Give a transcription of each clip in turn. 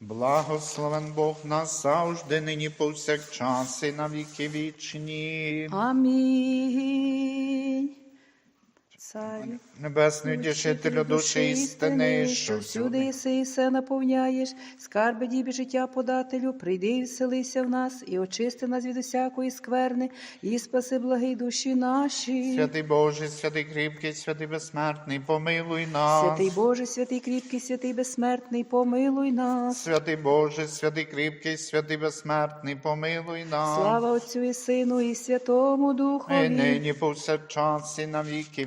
Благословен Бог нас завжди, нині повсякчас і на віки вічні. Амінь. Царю. Небесний утішителю душі істини, що всюди єси і все наповняєш, скарби дібі життя подателю, прийди і вселися в нас, і очисти нас від усякої скверни, і спаси благий душі наші. Святий Боже, святий кріпкий, святий безсмертний, помилуй нас. Святий Боже, святий кріпкий, святий безсмертний, помилуй нас. Святий Боже, святий кріпкий, святий безсмертний, помилуй нас. Слава Отцю і Сину, і Святому І Духові. нині повсякчас і на віки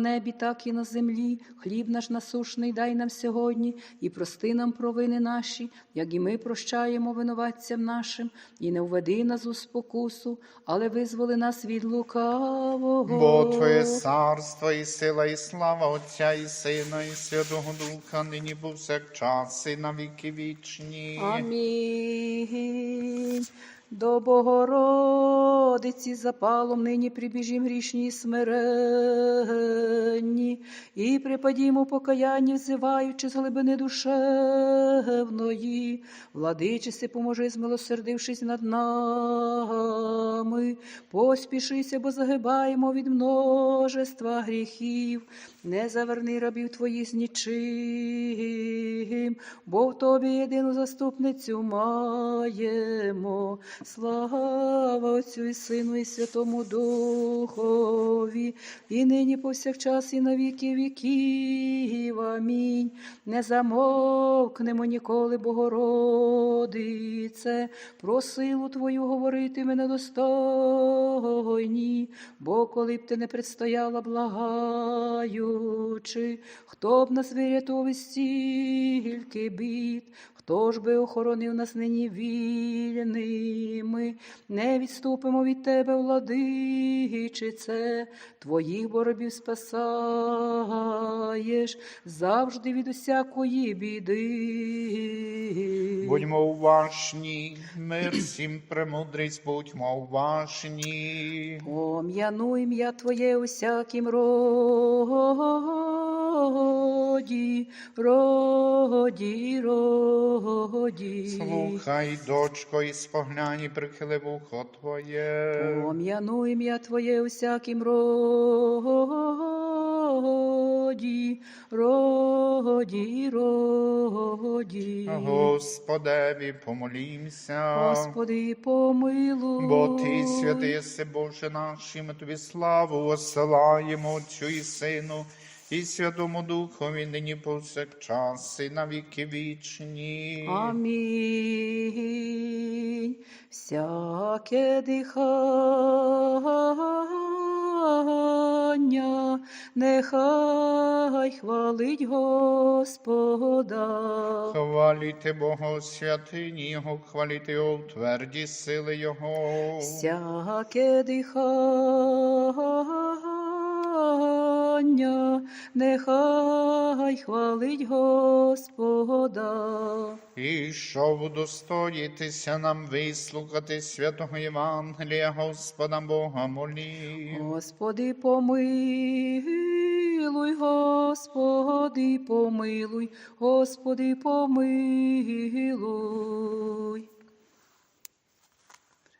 небі, так і на землі. Хліб наш насушний дай нам сьогодні, і прости нам провини наші, як і ми прощаємо винуватцям нашим, і не введи нас у спокусу, але визволи нас від лукавого. Бо Твоє царство і сила, і слава Отця, і Сина, і Святого Духа, нині повсякчас і на віки вічні. Амінь. До Богородиці запалом нині прибіжім грішні і смиренні, і припадімо покаянні, взиваючи з глибини душевної. Владичиси, поможи, змилосердившись над нами. Поспішися, бо загибаємо від множества гріхів. Не заверни рабів твоїх з нічим, бо в тобі єдину заступницю маємо. Слава Отцю і Сину, і Святому Духові, і нині повсякчас, і на віки віків. Амінь. Не замовкнемо ніколи, Богородице, про силу Твою говорити мене достойні, бо коли б ти не предстояла благаючи, хто б нас вирятував стільки бід, хто ж би охоронив нас нині вільними, не відступимо від тебе, владичице, твоїх боробів спасаєш завжди від усякої біди. Будьмо уважні, мир всім премудрість, будьмо уважні. Пом'яну ім'я Твоє усяким роді, роді, роді. Слухай, дочко, і спогляні, прихили вухо Твоє. Пом'яну ім'я Твоє усяким роді, роді, роді. Господеві, помолімся. Господи, помилуй. Бо Ти, святий єси, Боже наш, і ми Тобі славу осилаємо Отцю і Сину, і Святому Духові, нині повсякчас, і на віки вічні. Амінь. Всяке дихання, нехай хвалить Господа. Хваліте Бога святині Його, хваліте Його у тверді сили Його. Всяке дихання, нехай хвалить Господа. І щоб удостоїтися нам вислухати святого Євангелія, Господа Бога молі. Господи, помилуй, Господи, помилуй, Господи, помилуй.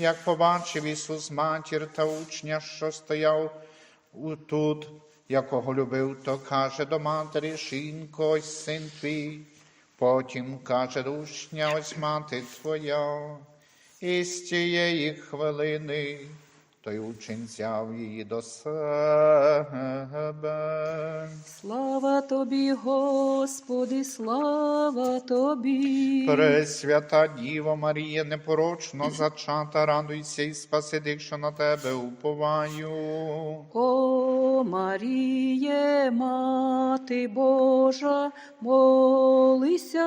Як побачив Ісус матір та учня, що стояв тут, якого любив, то каже до матері, жінко, ось син твій. Потім каже учня, ось мати твоя, і з тієї хвилини той учень взяв її до себе. Слава тобі, Господи, слава тобі. Пресвята Діва Марія, непорочно зачата, радуйся і спаси тих, що на тебе уповаю. О Маріє, Мати Божа, молися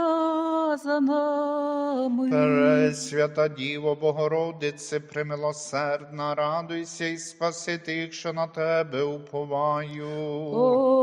за нами. Пресвята Діво Богородице, примилосердна, радуйся і спаси тих, що на тебе уповаю. О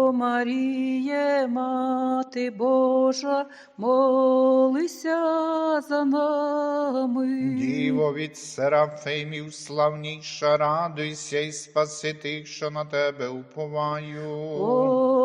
Маріє, Мати Божа, молися за нами. Діво від серафимів славніша, радуйся і спаси тих, що на тебе уповаю. О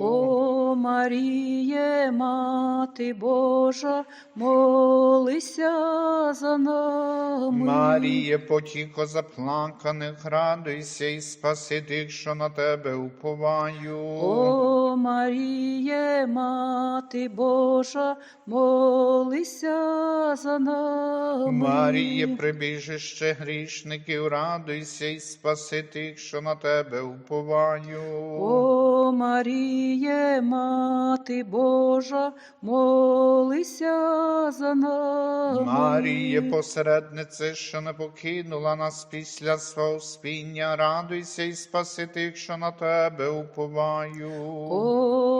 О Маріє, Мати Божа, молися за нами. Маріє, потіко заплаканих, радуйся і спаси тих, що на тебе уповаю. О Маріє, Мати Божа, молися за нами. Маріє, прибіжище грішників, радуйся і спаси тих, що на тебе уповаю. О Маріє, Мати Божа, молися за нами. Маріє, посереднице, що не покинула нас після свого спіння, радуйся і спаси тих, що на тебе уповаю. О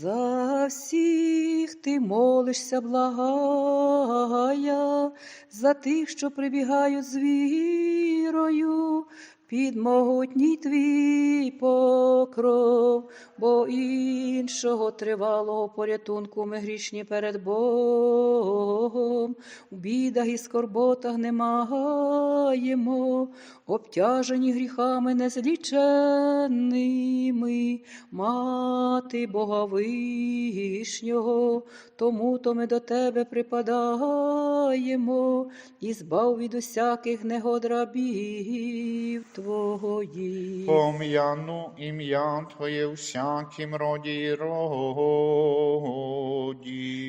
За всіх ти молишся, благая, за тих, що прибігають з вірою, під могутній твій покров, бо іншого тривалого порятунку ми грішні перед Богом, у бідах і скорботах не маємо, обтяжені гріхами незліченними, мати Бога Вишнього, тому то ми до тебе припадаємо, і збав від усяких негод твоїх. Пом'яну ім'я Твоє у всякім роді і роді.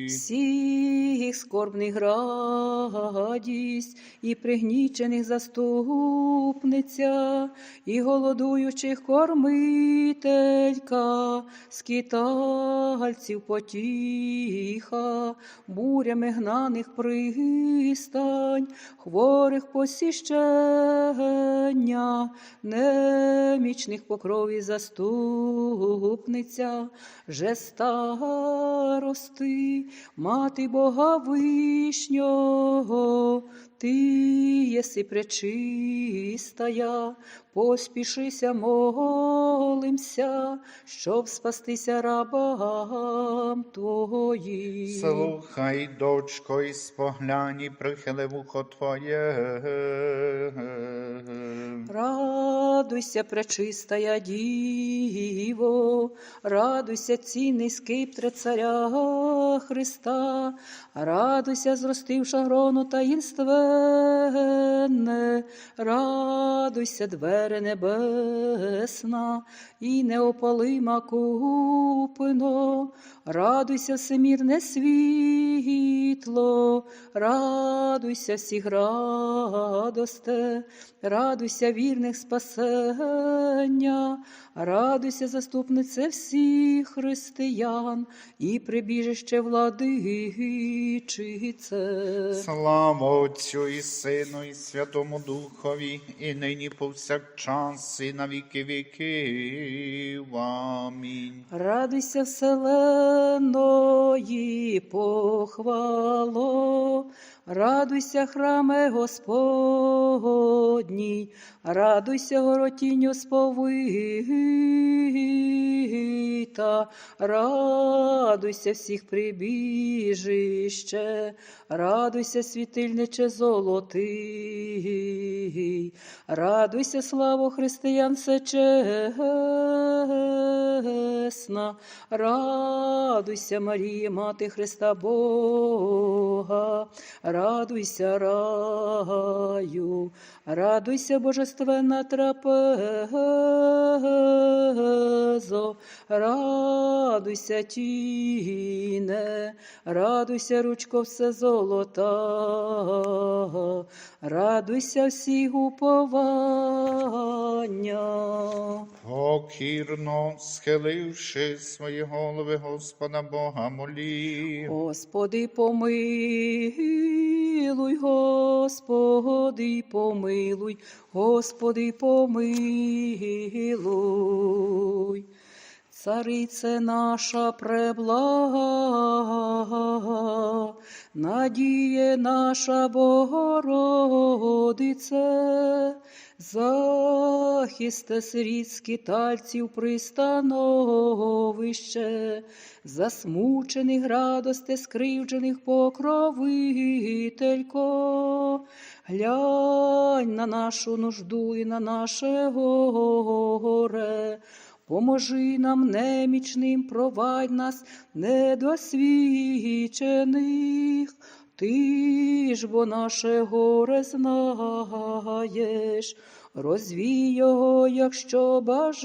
Всіх скорбних радість, і пригнічених заступниця, і голодуючих кормителька, скитальців потіха, бурями гнаних пристань, хворих посіщення, немічних покрові заступниця, же старости, мати Бога Вишнього, ти єси пречистая, поспішися, молимся, щоб спастися рабам Твоїм. Слухай, дочко, і споглянь, і прихили вухо Твоє. Радуйся, пречистая Діво, радуйся, цінний скиптре царя Христа, радуйся, зростивша грону таїнственне, радуйся, двери небесна, і неопалима купино, радуйся, всемірне світло, радуйся всіх радосте, радуйся вірних спасення, радуйся, заступнице всіх християн і прибіжище владичице. Слава Отцю і Сину, і Святому Духові, і нині повсякчас, і на віки віків. Амінь. Радуйся, вселеної похвало, радуйся, храме Господній, радуйся, горотінню сповита, радуйся всіх прибіжище, радуйся, світильниче золотий, радуйся, славу християн всечесна, радуйся, Марія, мати Христа Бога, радуйся, раю, радуйся, божественна трапезо, радуйся, тіне, радуйся, ручко все золота, радуйся всіх уповання. Покірно схиливши свої голови, Господа Бога молі. Господи, помилуй, Господи, помилуй, Господи, помилуй. Царице наша преблага, надіє наша Богородице, захисте сиріт скитальців пристановище, засмучених радосте скривджених покровителько, глянь на нашу нужду і на наше горе. Поможи нам немічним, провадь нас недосвідчених. Ти ж бо наше горе знаєш, розвій його, якщо бажаєш,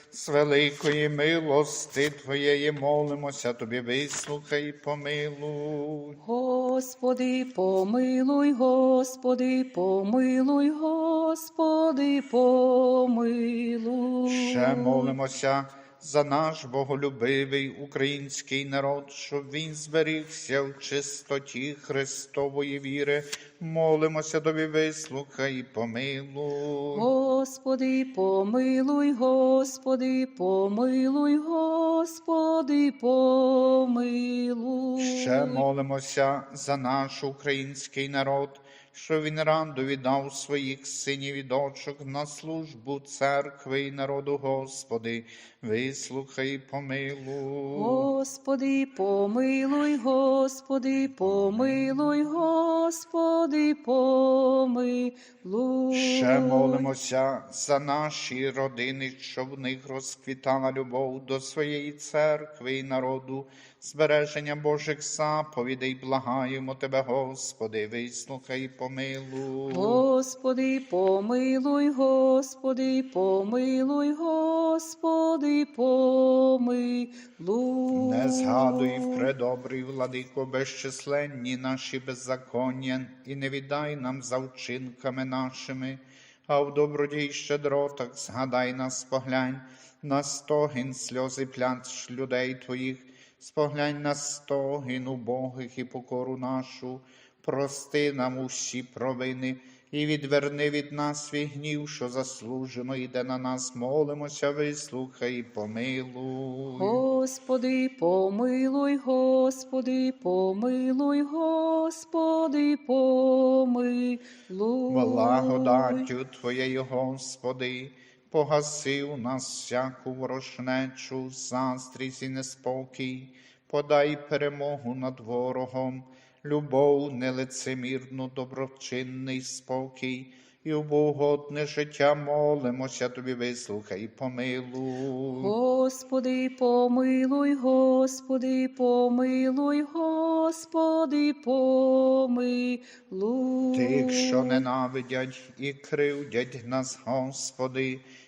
з великої милости Твоєї молимося, Тобі вислухай і помилуй. Господи, помилуй, Господи, помилуй, Господи, помилуй. Ще молимося за наш боголюбивий український народ, щоб він зберігся в чистоті Христової віри. Молимося тобі, вислухай помилуй. Господи, помилуй, Господи, помилуй, Господи, помилуй. Ще молимося за наш український народ, що він раду віддав своїх синів і дочок на службу церкви і народу, Господи, вислухай помилуй. Господи, помилуй, Господи, помилуй, Господи, помилуй. Ще молимося за наші родини, щоб в них розквітала любов до своєї церкви і народу, збереження Божих заповідей, благаємо Тебе, Господи, вислухай і помилуй. Господи, помилуй, Господи, помилуй, Господи, помилуй. Не згадуй, предобрий владико, безчисленні наші беззаконня, і не віддай нам за вчинками нашими, а в добродій щедротах згадай нас, поглянь, на стогін сльози пляч людей твоїх, споглянь на стогін убогих і покору нашу, прости нам усі провини. І відверни від нас свій гнів, що заслужено йде на нас, молимося, вислухай, і помилуй. Господи, помилуй, Господи, помилуй, Господи, помилуй. Благодаттю Твоєю, Господи, погаси у нас всяку ворожнечу, заздрість і неспокій, подай перемогу над ворогом, любов нелицемірну, доброчинний спокій. І в богодне життя молимося тобі, вислухай, і помилуй. Господи, помилуй, Господи, помилуй, Господи, помилуй. Тих, що ненавидять і кривдять нас, Господи,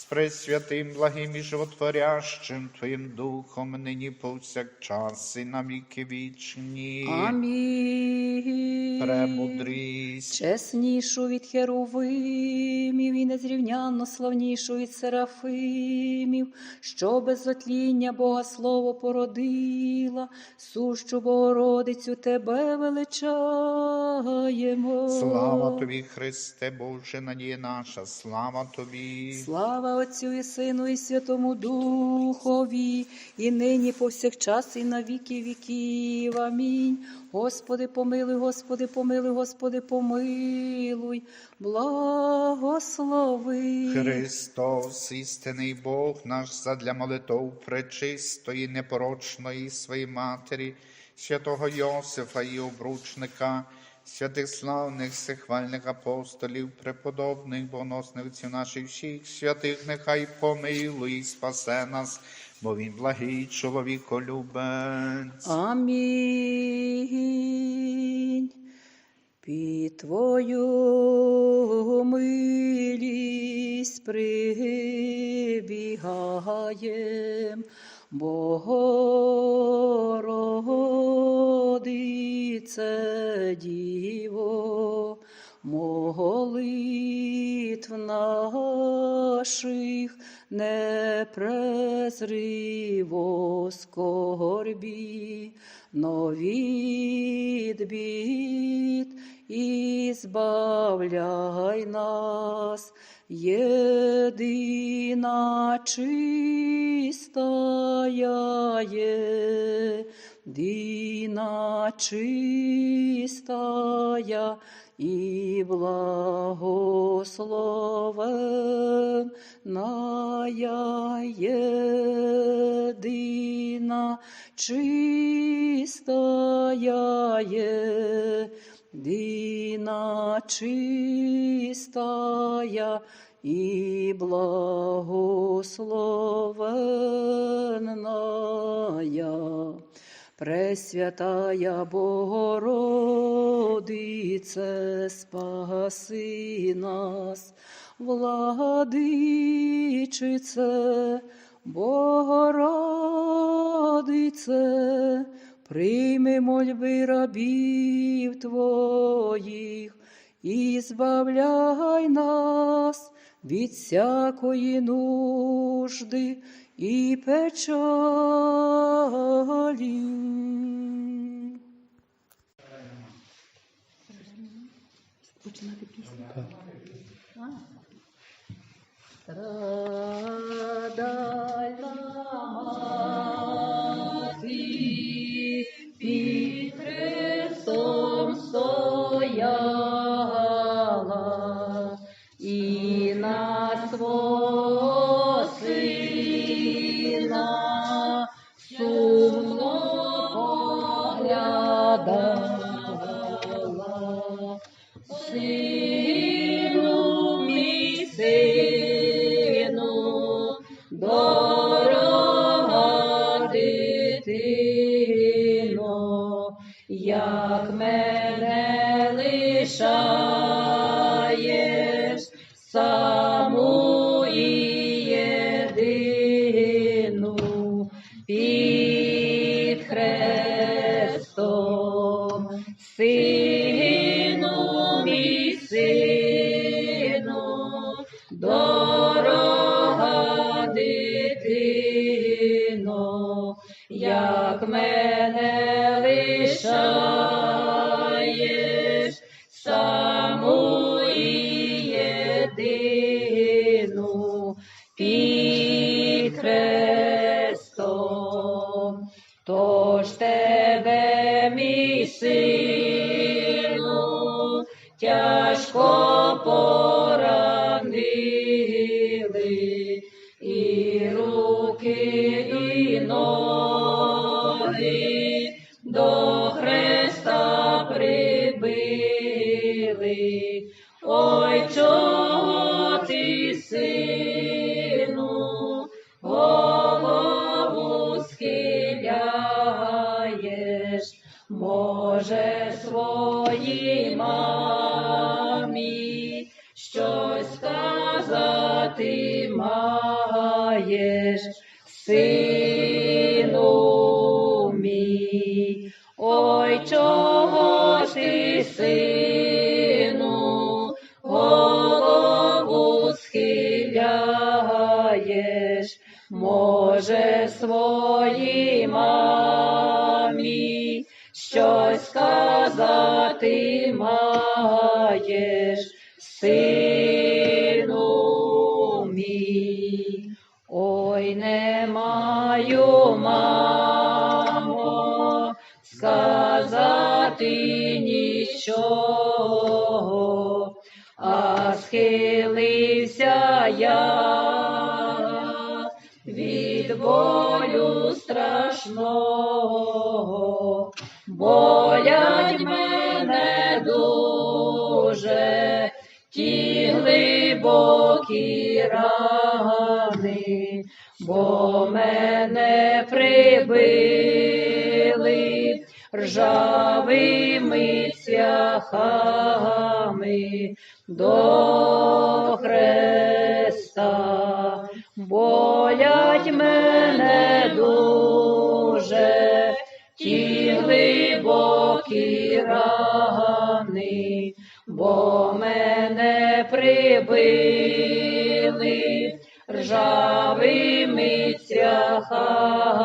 з пресвятим, благим і животворящим Твоїм Духом, нині повсякчас і на віки вічні. Амінь. Премудрість. Чеснішу від херовимів і незрівнянно славнішу від серафимів, що без отління Бога Слово породила, сущу Богородицю тебе величаємо. Слава тобі, Христе Боже, надія наша, слава тобі. Слава Отцю і Сину, і Святому Духові, і нині повсякчас, і на віки віків. Амінь. Господи, помилуй, Господи, помилуй, Господи, помилуй, благослови. Христос, істинний Бог наш, задля молитов пречистої, непорочної своєї матері, святого Йосифа і обручника, святих славних всехвальних апостолів, преподобних, боносних отців наших всіх святих, нехай помилує і спасе нас, бо він благий чоловіколюбець. Амінь. Під Твою милість прибігаєм, Богородице Діво, молитв наших не презриво скорбі, но від і збавляй нас, єдина чистая єдина чистая і благословенная єдина чистая єдина чистая і благословенная. Пресвятая Богородице, спаси нас, владичице, Богородице, прийми мольби рабів Твоїх збавляй нас від всякої нужди і печалі. Починати пісню. Страдальна See. Щось сказати маєш, сину схилився я від болю страшного, болять мене дуже ті глибокі рани, бо мене прибили ржавими цяхами до хреста. Болять мене дуже ті глибокі рани, бо мене прибили ржавими цяхами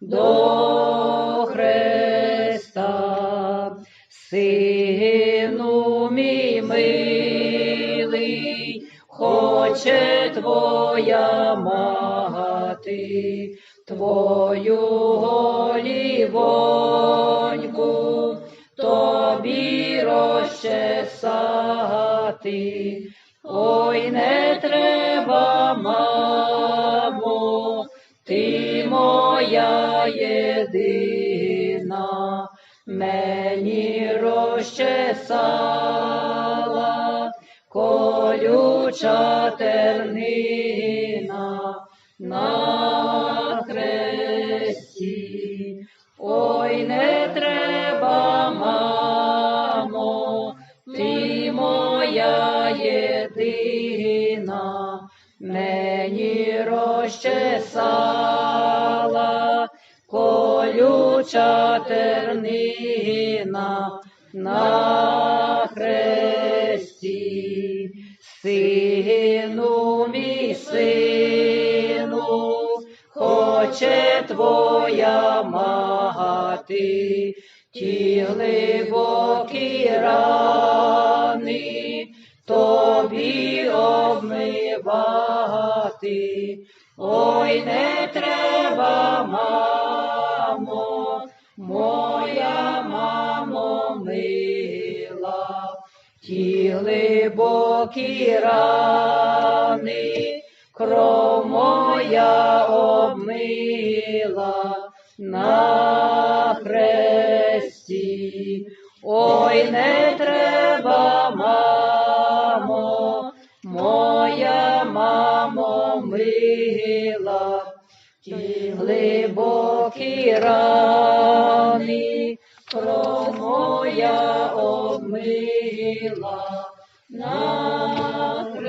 до хоче твоя мати, твою голівоньку тобі розчесати. Ой, не треба, мамо, ти моя єдина, мені розчесала колюча Ой, не треба, мамо, моя мамо мила, ті глибокі рани, кров моя обмила на хресті. Ой, не треба, мамо мила, ті глибокі рани, кров моя обмила на.